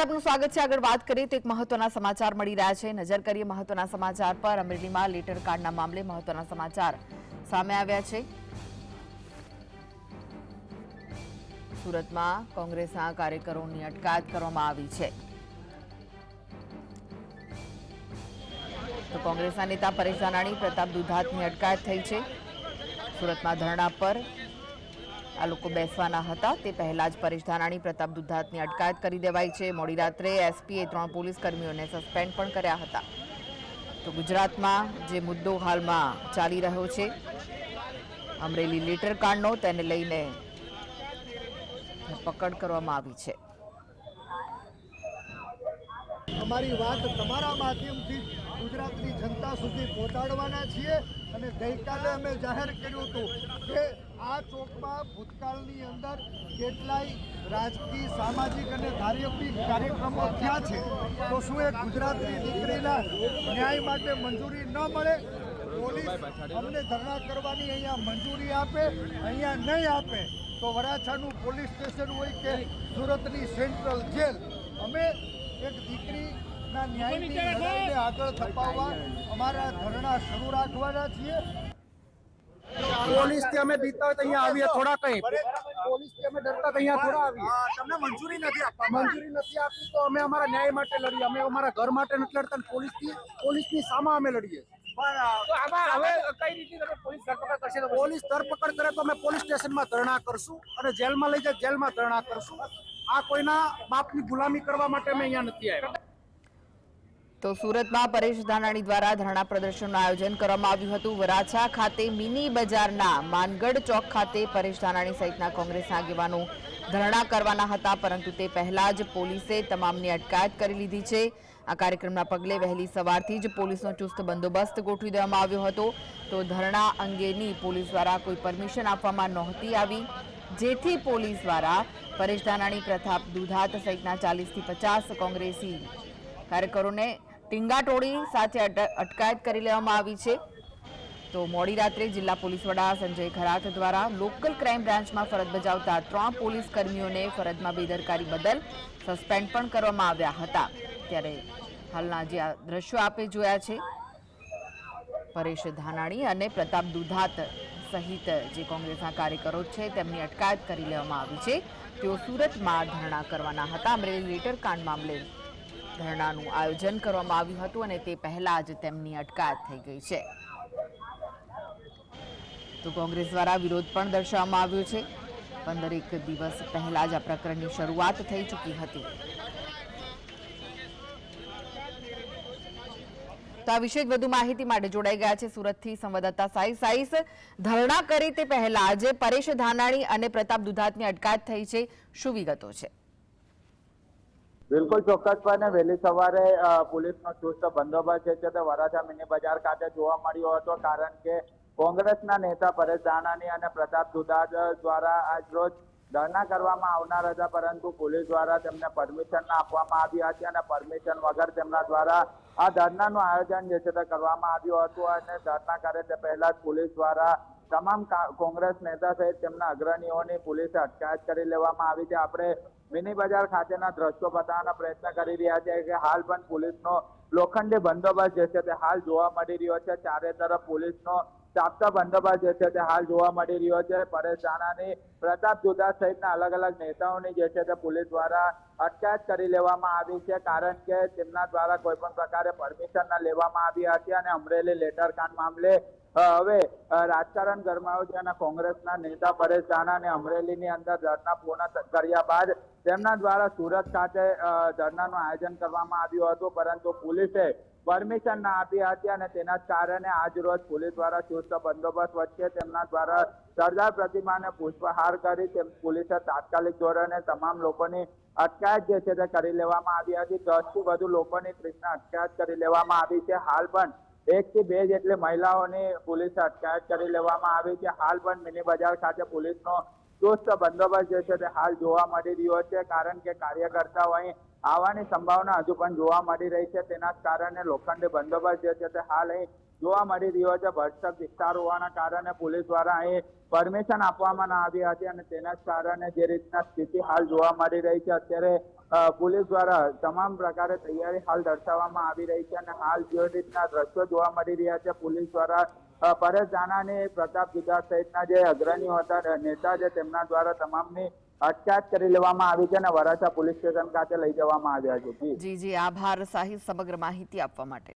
આપનું સ્વાગત છે. આગળ વાત કરીએ તો એક મહત્વના સમાચાર મળી રહ્યા છે. નજર કરીએ મહત્વના સમાચાર પર. અમરેલીમાં લેટર કાર્ડના મામલે મહત્વના સમાચાર સામે આવ્યા છે. સુરતમાં કોંગ્રેસના કાર્યકરોની અટકાયત કરવામાં આવી છે. તો કોંગ્રેસના નેતા પરેશ ધાનાણી, પ્રતાપ દુધાતની અટકાયત થઈ છે. સુરતમાં ધરણા પર આ લોકો બેસવાના હતા. તે પહેલા જ પરેશ ધાનાણી, પ્રતાપ દુધાતની અટકાયત કરી દેવાઈ છે. મોડી રાત્રે એસપીએ ત્રણ પોલીસ કર્મીઓને સસ્પેન્ડ પણ કર્યા હતા. તો ગુજરાતમાં જે મુદ્દો હાલમાં ચાલી રહ્યો છે, અમરેલી લેટર કાંડનો તેને લઈને પકડ કરવામાં આવી છે. અમારી વાત તમારા માધ્યમથી ગુજરાતની જનતા સુધી પહોંચાડવાના છીએ અને ગઈકાલે અમે જાહેર કર્યું હતું કે આ ચોકમાં ભૂતકાળની અંદર કેટલાય રાજકીય, સામાજિક અને ધાર્મિક કાર્યક્રમો થયા છે. તો શું એ ગુજરાતની દીકરીના ન્યાય માટે મંજૂરી ન મળે? પોલીસ અમને ધરણા કરવાની અહીંયા મંજૂરી આપે, અહીંયા નહીં આપે. તો વરાછાનું પોલીસ સ્ટેશન હોય કે સુરતની સેન્ટ્રલ જેલ. અમે એક દીકરીના ન્યાયની લડાઈને આગળ ધપાવવા અમારા ધરણા શરૂ રાખવાના છીએ. પોલીસથી અમે બીતા હોય તો અહીંયા આવીએ થોડા કઈ. પોલીસથી અમે ડરતા અહીંયા થોડા આવીએ. તમને મંજૂરી નથી આપવા મંજૂરી નથી આપી તો અમે અમારા ન્યાય માટે લડીએ. અમે અમારા ઘર માટે નથી લડતા પોલીસથી પોલીસની સામા અમે લડીએ તો હવે કઈ રીતે તમે પોલીસ ધરપકડ પોલીસ ધરપકડ કરે તો અમે પોલીસ સ્ટેશનમાં ધરણા કરશું અને જેલમાં લઈ જાય જેલમાં ધરણા કરશું. આ કોઈના બાપની ગુલામી કરવા માટે અમે અહીંયા નથી આવ્યા. તો સુરતમાં પરેશ ધાનાણી દ્વારા ધરણા પ્રદર્શનનું આયોજન કરવામાં આવ્યું હતું. વરાછા ખાતે મિની બજારના માનગઢ ચોક ખાતે પરેશ ધાનાણી સહિતના કોંગ્રેસના આગેવાનો ધરણા કરવાના હતા, પરંતુ તે પહેલા જ પોલીસે તમામની અટકાયત કરી લીધી છે. આ કાર્યક્રમના પગલે વહેલી સવારથી જ પોલીસનો ચુસ્ત બંદોબસ્ત ગોઠવી દેવામાં આવ્યો હતો. તો ધરણા અંગેની પોલીસ દ્વારા કોઈ પરમિશન આપવામાં નહોતી આવી, જેથી પોલીસ દ્વારા પરેશ ધાનાણી, પ્રતાપ દુધાત સહિતના ચાલીસથી પચાસ કોંગ્રેસી કાર્યકરોને ટીંગાટોળી સાથે અટ- અટકાયત કરી લેવામાં આવી છે. તો મોડી રાત્રે જિલ્લા પોલીસ વડા સંજય ખરાત દ્વારા લોકલ ક્રાઇમ બ્રાન્ચમાં ફરજ બજાવતા ત્રણ પોલીસ કર્મીઓને ફરજમાં બેદરકારી બદલ સસ્પેન્ડ પણ કરવામાં આવ્યા હતા. ત્યારે હાલના જે આ દ્રશ્યો આપે જોયા છે, પરેશ ધાનાણી અને પ્રતાપ દુધાત સહિત જે કોંગ્રેસના કાર્યકરો છે, તેમની અટકાયત કરી લેવામાં આવી છે. તેઓ સુરતમાં ધરણા કરવાના હતા. અમરેલી લેટર કાંડ મામલે ધરણાનું આયોજન કરવામાં આવ્યું હતું અને તે પહેલા જ તેમની અટકાયત થઈ ગઈ છે. તો કોંગ્રેસ દ્વારા વિરોધ પણ દર્શાવવામાં આવ્યો છે. પંદરેક દિવસ પહેલા જ આ પ્રકરણની શરૂઆત થઈ ચૂકી હતી. તો આ વિશે વધુ માહિતી માટે જોડાઈ ગયા છે સુરતથી સંવાદદાતા સાઈ સાઈસ. ધરણા કરે તે પહેલા આજે પરેશ ધાનાણી અને પ્રતાપ દુધાતની અટકાયત થઈ છે. શું વિગતો છે? બિલકુલ ચોક્કસપણે વહેલી સવારે પોલીસનો ચુસ્ત બંદોબસ્ત છે તે વરાછા મિની બજાર ખાતે જોવા મળ્યો હતો. કારણ કે કોંગ્રેસના નેતા પરેશ દાણાની અને પ્રતાપ દુધાત દ્વારા આજ રોજ ધરણા કરવામાં આવનાર હતા. પરંતુ પોલીસ દ્વારા તેમને પરમિશન આપવામાં આવી હતી અને પરમિશન વગર તેમના દ્વારા આ ધરણાનું આયોજન જે છે તે કરવામાં આવ્યું હતું અને ધરના કરે તે પહેલા જ પોલીસ દ્વારા તમામ કોંગ્રેસ નેતા સહિત તેમના અગ્રણીઓની પોલીસે અટકાયત કરી લેવામાં આવી છે. આપણે મિની બજાર ખાતેના દ્રશ્યો બતાવવાનો પ્રયત્ન કરી રહ્યા છે કે હાલ પણ પોલીસનો લોખંડી બંદોબસ્ત જે છે તે હાલ જોવા મળી રહ્યો છે. ચારે તરફ પોલીસનો ચાપતા બંદોબસ્ત જે છે તે હાલ જોવા મળી રહ્યો છે. પરેશ રાણાની પ્રતાપ જુદા સહિતના અલગ અલગ નેતાઓની જે છે તે પોલીસ દ્વારા અટકાયત કરી લેવામાં આવી છે. કારણ કે તેમના દ્વારા કોઈ પણ પ્રકારે પરમિશન ન લેવામાં આવી હતી અને અમરેલી લેટર કાંડ મામલે હવે રાજકારણ ગરમાયો છે અને કોંગ્રેસના નેતા પરેશ રાણા અને અમરેલીની અંદર ધરણા પૂર્ણ કર્યા બાદ તેમના દ્વારા સુરત ખાતે ધરનાનું આયોજન કરવામાં આવ્યું હતું. પરંતુ પોલીસે પરમિશન ના આપી હતી અને તેના કારણે આજ રોજ પોલીસ દ્વારા ચુસ્ત બંદોબસ્ત વચ્ચે તેમના દ્વારા સરદાર પ્રતિમાને પુષ્પહાર કરી તેમ પોલીસે તાત્કાલિક ધોરણે તમામ લોકોની અટકાયત જે છે તે કરી લેવામાં આવી હતી. દસથી વધુ લોકોની કૃષ્ણ અટકાયત કરી લેવામાં આવી છે. હાલ પણ એક થી બે જેટલી મહિલાઓની પોલીસે અટકાયત કરી લેવામાં આવી છે. હાલ પણ મિની બજાર ખાતે પોલીસનો ચુસ્ત બંદોબસ્ત જે છે તે હાલ જોવા મળી રહ્યો છે. કારણ કે કાર્યકર્તાઓ અહીં આવવાની સંભાવના હજુ પણ જોવા મળી રહી છે. તેના કારણે લોખંડી બંદોબસ્ત જે છે તે હાલ અહીં જોવા મળી રહ્યો છે. ભરસક વિસ્તાર હોવાના કારણે પોલીસ દ્વારા અહીં પરમિશન આપવામાં ના આવી હતી અને તેના કારણે જે રીતના સ્થિતિ હાલ જોવા મળી રહી છે. અત્યારે પોલીસ દ્વારા તમામ પ્રકારે તૈયારી હાલ દર્શાવવામાં આવી રહી છે અને હાલ જે રીતના દ્રશ્યો જોવા મળી રહ્યા છે, પોલીસ દ્વારા પરેશ દાનાની પ્રતાપ જુદાર સહિતના જે અગ્રણીઓ હતા નેતા છે, તેમના દ્વારા તમામની અટકાયત કરી લેવામાં આવી છે અને વરાછા પોલીસ સ્ટેશન ખાતે લઈ જવામાં આવ્યા છે. જી. જી આભાર. સાહિત સમગ્ર માહિતી આપવા માટે.